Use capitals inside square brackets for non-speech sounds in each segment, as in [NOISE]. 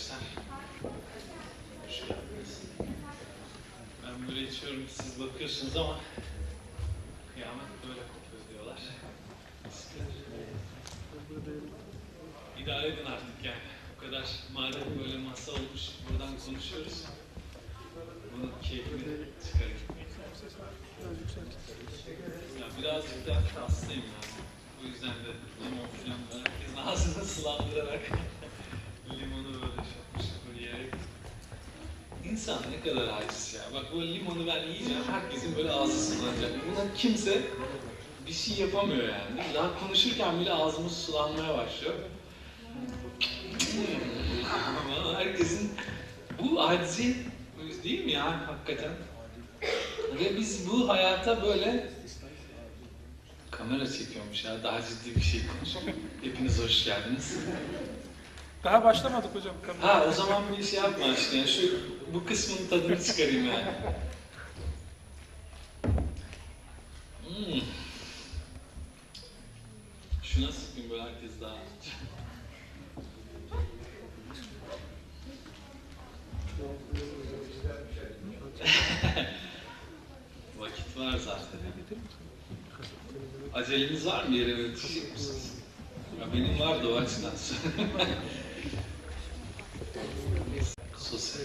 arkadaşlar. Ben böyle içiyorum, siz bakıyorsunuz ama kıyamet böyle kopuyor diyorlar. İdare edin artık yani. Bu kadar madem böyle masa olmuş, buradan konuşuyoruz. Bunun keyfini çıkarın. Ya birazcık da hastayım yani. Bu yüzden de limon falan herkesin ağzını sulandırarak limonu böyle şapır şapır yiyerek. İnsan ne kadar aciz ya. Bak bu limonu ben yiyeceğim, herkesin böyle ağzı sulanacak. Buna kimse bir şey yapamıyor yani. Daha konuşurken bile ağzımız sulanmaya başlıyor. Herkesin bu acizi değil mi ya hakikaten? Ve biz bu hayata böyle kamera çekiyormuş ya daha ciddi bir şey konuşalım. Hepiniz hoş geldiniz. Daha başlamadık hocam. Ha o zaman bir şey yapma işte yani şu bu kısmın tadını çıkarayım yani. Hmm. Şu nasıl yapayım böyle herkes daha Vakit var zaten. Aceleniz var mı yere misiniz? Ya benim vardı o açıdan. Sosyal.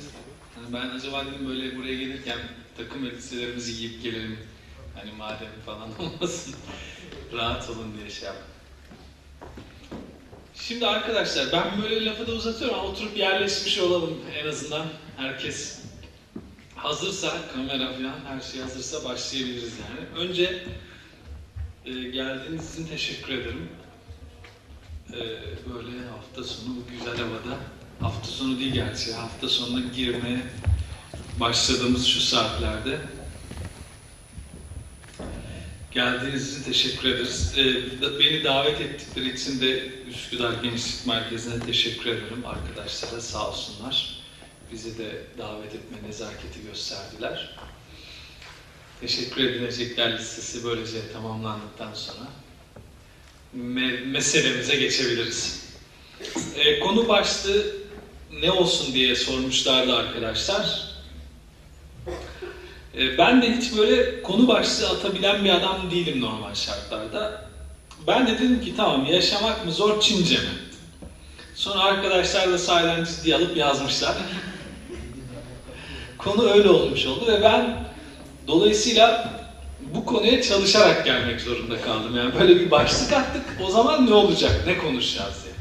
Yani ben acaba dedim böyle buraya gelirken takım elbiselerimizi giyip gelelim. Hani madem falan [LAUGHS] olmasın. Rahat olun diye şey yaptım. Şimdi arkadaşlar ben böyle lafı da uzatıyorum ama oturup yerleşmiş olalım en azından. Herkes hazırsa, kamera falan her şey hazırsa başlayabiliriz yani. Önce e, geldiğiniz için teşekkür ederim. E, böyle hafta sonu güzel havada, hafta sonu değil gerçi, hafta sonuna girmeye başladığımız şu saatlerde geldiğiniz için teşekkür ederiz. E, da- beni davet ettikleri için de Üsküdar Gençlik Merkezi'ne teşekkür ederim arkadaşlara sağ olsunlar. Bizi de davet etme nezaketi gösterdiler. Teşekkür edilecekler listesi böylece tamamlandıktan sonra me- meselemize geçebiliriz. Ee, konu başlığı ne olsun diye sormuşlardı arkadaşlar. Ee, ben de hiç böyle konu başlığı atabilen bir adam değilim normal şartlarda. Ben de dedim ki tamam yaşamak mı zor Çince mi? Sonra arkadaşlar da sahiden ciddiye alıp yazmışlar. [LAUGHS] Konu öyle olmuş oldu ve ben dolayısıyla bu konuya çalışarak gelmek zorunda kaldım. Yani böyle bir başlık attık. O zaman ne olacak? Ne konuşacağız diye.